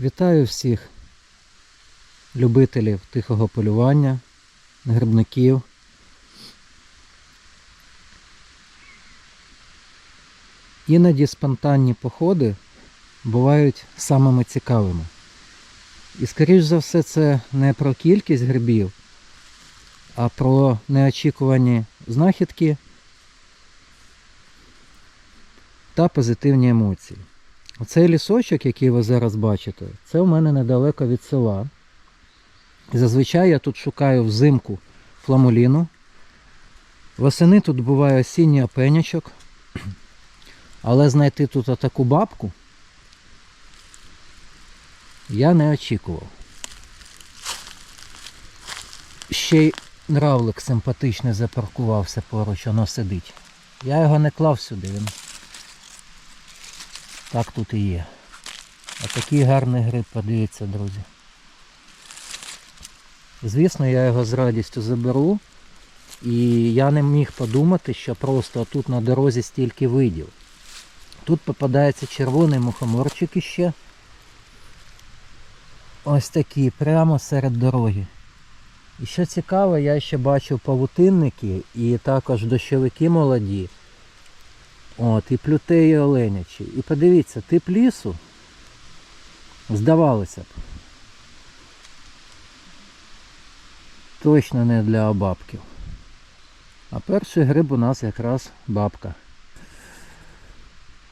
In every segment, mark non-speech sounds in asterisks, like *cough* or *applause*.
Вітаю всіх любителів тихого полювання, грибників. Іноді спонтанні походи бувають самими цікавими. І скоріш за все це не про кількість грибів, а про неочікувані знахідки та позитивні емоції. Оцей лісочок, який ви зараз бачите, це у мене недалеко від села. Зазвичай я тут шукаю взимку фламуліну. Восени тут буває осінній опенячок. Але знайти тут таку бабку я не очікував. Ще й нравлик симпатичний запаркувався поруч, воно сидить. Я його не клав сюди, він так тут і є. А такий гарний гриб, подивіться, друзі. Звісно, я його з радістю заберу. І я не міг подумати, що просто тут на дорозі стільки видів. Тут попадається червоний мухоморчик іще. Ось такий, прямо серед дороги. І що цікаво, я ще бачив павутинники і також дощовики молоді. От, і плютеї оленячі. І подивіться, тип лісу, здавалося б. Точно не для бабків. А перший гриб у нас якраз бабка.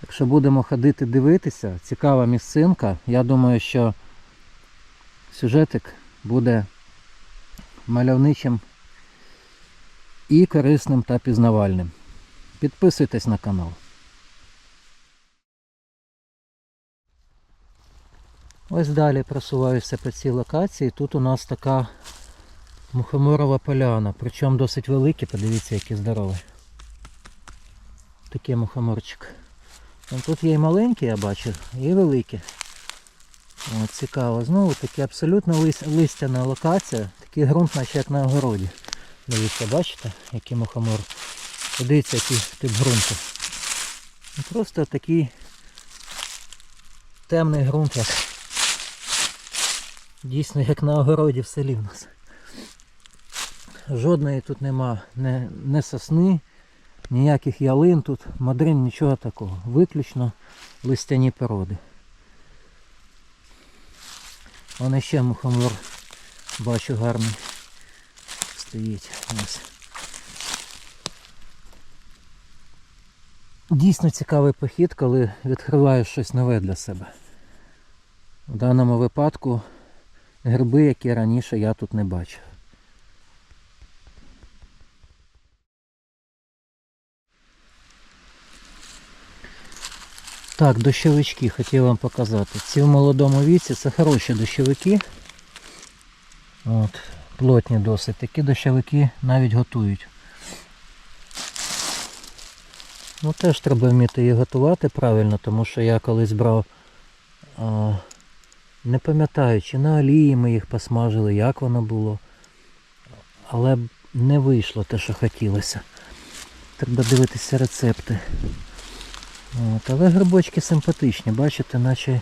Так що будемо ходити дивитися. Цікава місцинка. Я думаю, що сюжетик буде мальовничим і корисним та пізнавальним. Підписуйтесь на канал. Ось далі просуваюся по цій локації. Тут у нас така мухоморова поляна, причому досить великі, подивіться, які здорові. Такий мухоморчик. Тут є і маленькі, я бачу, і великі. От, цікаво. Знову таки абсолютно листяна локація. Такий ґрунт, наче як на огороді. Дивіться, бачите, який мухомор. Подивіться, який тип ґрунту. Ну, Просто такий темний ґрунт, як дійсно як на огороді в селі в нас. Жодної тут нема не, не сосни, ніяких ялин тут, мадрин, нічого такого. Виключно листяні породи. Вон ще мухомор бачу гарний стоїть. Ось. Дійсно цікавий похід, коли відкриваєш щось нове для себе. В даному випадку гриби, які раніше я тут не бачив. Так, дощовички хотів вам показати. Ці в молодому віці це хороші дощовики. От, плотні досить. Такі дощовики навіть готують. Ну теж треба вміти їх готувати правильно, тому що я колись брав, а, не пам'ятаю, чи на олії ми їх посмажили, як воно було. Але не вийшло те, що хотілося. Треба дивитися рецепти. От, але грибочки симпатичні, бачите, наче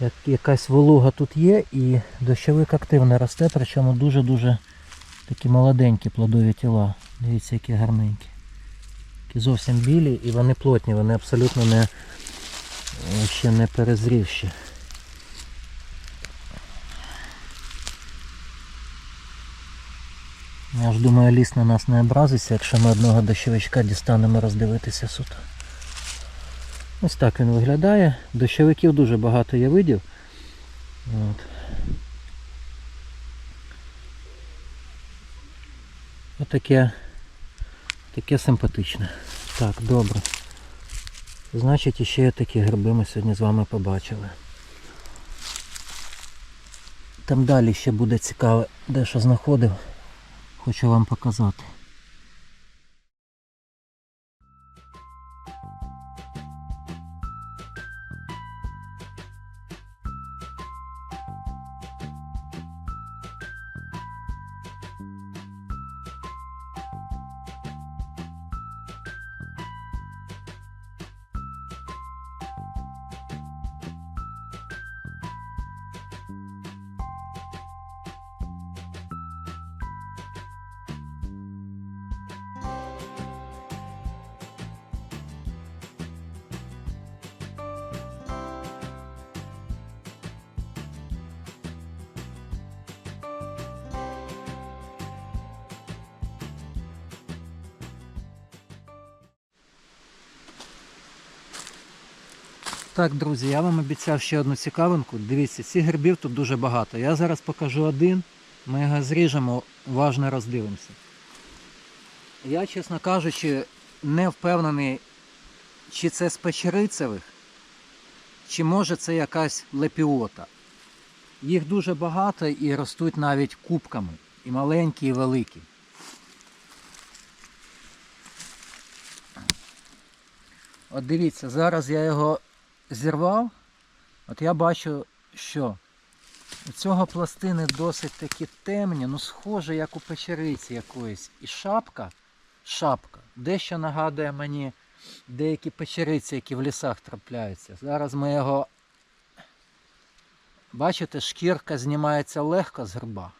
як, якась волога тут є і дощовик активно росте, причому дуже-дуже такі молоденькі плодові тіла. Дивіться, які гарненькі. Такі зовсім білі і вони плотні, вони абсолютно не ще не перезрівші. Я ж думаю, ліс на нас не образиться, якщо ми одного дощовичка дістанемо роздивитися суто. Ось так він виглядає. Дощовиків дуже багато є видів. От. Отаке таке симпатичне. Так, добре. Значить, іще такі гриби ми сьогодні з вами побачили. Там далі ще буде цікаве, де що знаходив. Хочу вам показати. Так, друзі, я вам обіцяв ще одну цікавинку. Дивіться, цих грибів тут дуже багато. Я зараз покажу один, ми його зріжемо, уважно роздивимося. Я, чесно кажучи, не впевнений, чи це з печерицевих, чи може це якась лепіота. Їх дуже багато і ростуть навіть кубками. І маленькі, і великі. От дивіться, зараз я його зірвав. От я бачу, що у цього пластини досить такі темні, ну схоже, як у печериці якоїсь. І шапка, шапка, дещо нагадує мені деякі печериці, які в лісах трапляються. Зараз ми його. Бачите, шкірка знімається легко з гриба.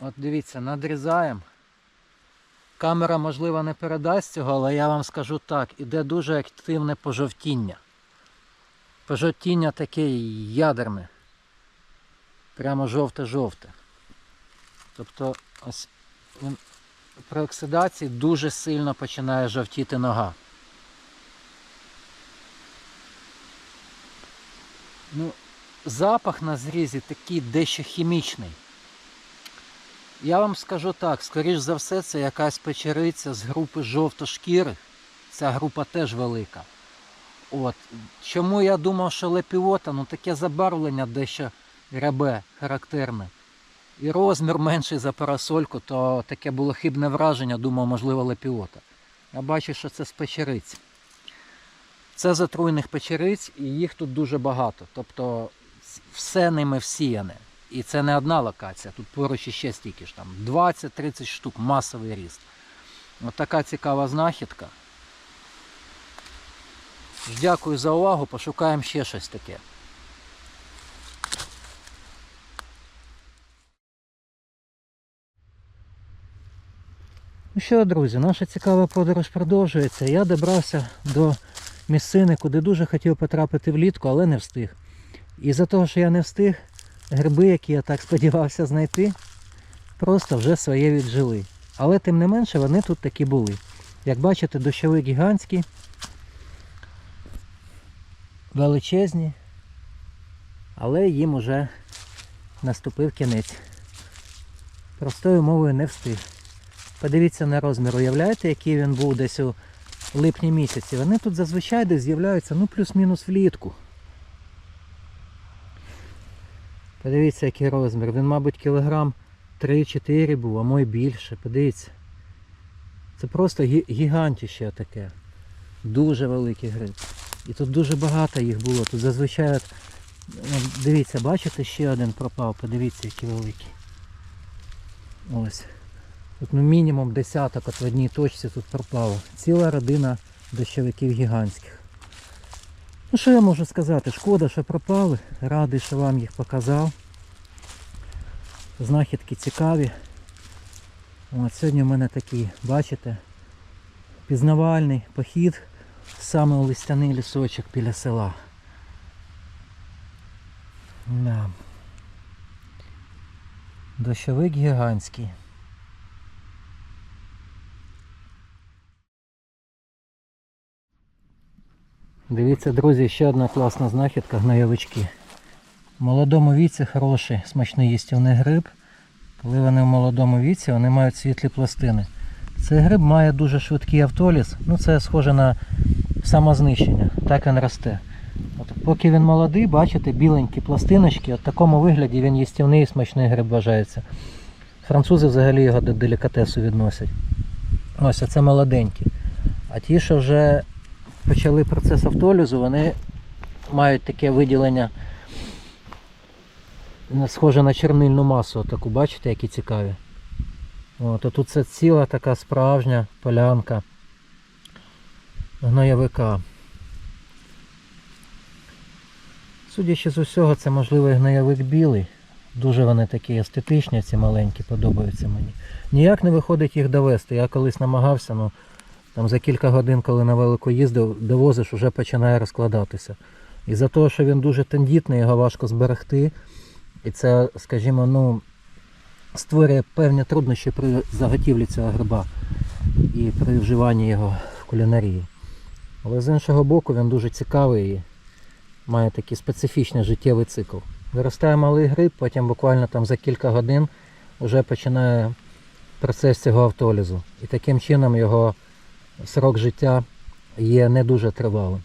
От дивіться, надрізаємо. Камера, можливо, не передасть цього, але я вам скажу так, іде дуже активне пожовтіння. Пожовтіння таке ядерне. Прямо жовте-жовте. Тобто ось він при оксидації дуже сильно починає жовтіти нога. Ну, запах на зрізі такий дещо хімічний. Я вам скажу так, скоріш за все, це якась печериця з групи жовтошкірих. Ця група теж велика. От. Чому я думав, що лепіота, ну таке забарвлення дещо рябе, характерне. І розмір менший за парасольку, то таке було хибне враження, думав, можливо, лепіота. Я бачу, що це з печериці. Це з отруйних печериць, і їх тут дуже багато. Тобто все ними всіяне. І це не одна локація, тут поруч іще стільки ж там 20-30 штук, масовий ріст. От така цікава знахідка. Дякую за увагу, пошукаємо ще щось таке. Ну що, друзі, наша цікава подорож продовжується. Я добрався до місцини, куди дуже хотів потрапити влітку, але не встиг. І за того, що я не встиг, гриби, які я так *laughs* сподівався знайти, просто вже своє віджили. Але тим не менше вони тут такі були. Як бачите, дощовик гігантський, величезні, але їм уже наступив кінець. Простою мовою не встиг. Подивіться на розмір, уявляєте, який він був десь у липні місяці. Вони тут зазвичай десь з'являються ну плюс-мінус влітку. Подивіться, який розмір. Він, мабуть, кілограм 3-4 був, а мой більше. Подивіться. Це просто гі- гігантіще таке. Дуже великий гриб. І тут дуже багато їх було. Тут зазвичай, дивіться, бачите, ще один пропав. Подивіться, який великий. Ось. Тут ну, мінімум десяток от в одній точці тут пропало. Ціла родина дощовиків гігантських. Ну що я можу сказати? Шкода, що пропали. Радий, що вам їх показав. Знахідки цікаві. От сьогодні в мене такий, бачите, пізнавальний похід саме у листяний лісочок біля села. Да. Дощовик гігантський. Дивіться, друзі, ще одна класна знахідка гноєвички. В молодому віці хороший смачний їстівний гриб. Коли вони в молодому віці, вони мають світлі пластини. Цей гриб має дуже швидкий автоліз, ну це схоже на самознищення, так він росте. От, поки він молодий, бачите, біленькі пластиночки, от в такому вигляді він їстівний і смачний гриб вважається. Французи взагалі його до делікатесу відносять. Ось, а це молоденькі. А ті, що вже почали процес автолізу, вони мають таке виділення схоже на чернильну масу, таку, бачите, які цікаві. От, а тут це ціла така справжня полянка гноєвика. Судячи з усього, це можливо і гноєвик білий. Дуже вони такі естетичні, ці маленькі, подобаються мені. Ніяк не виходить їх довести. Я колись намагався, ну там за кілька годин, коли на велику їздив, довозиш, вже починає розкладатися. І за того, що він дуже тендітний, його важко зберегти. І це, скажімо, ну, створює певні труднощі при заготівлі цього гриба і при вживанні його в кулінарії. Але з іншого боку він дуже цікавий і має такий специфічний життєвий цикл. Виростає малий гриб, потім буквально там за кілька годин вже починає процес цього автолізу. І таким чином його срок життя є не дуже тривалим.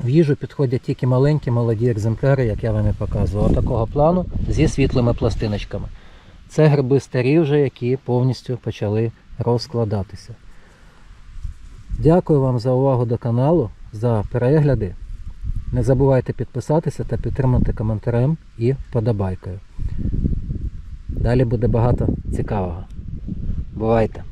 В їжу підходять тільки маленькі молоді екземпляри, як я вам і показував, такого плану зі світлими пластиночками. Це гриби старі вже, які повністю почали розкладатися. Дякую вам за увагу до каналу, за перегляди. Не забувайте підписатися та підтримати коментарем і вподобайкою. Далі буде багато цікавого. Бувайте!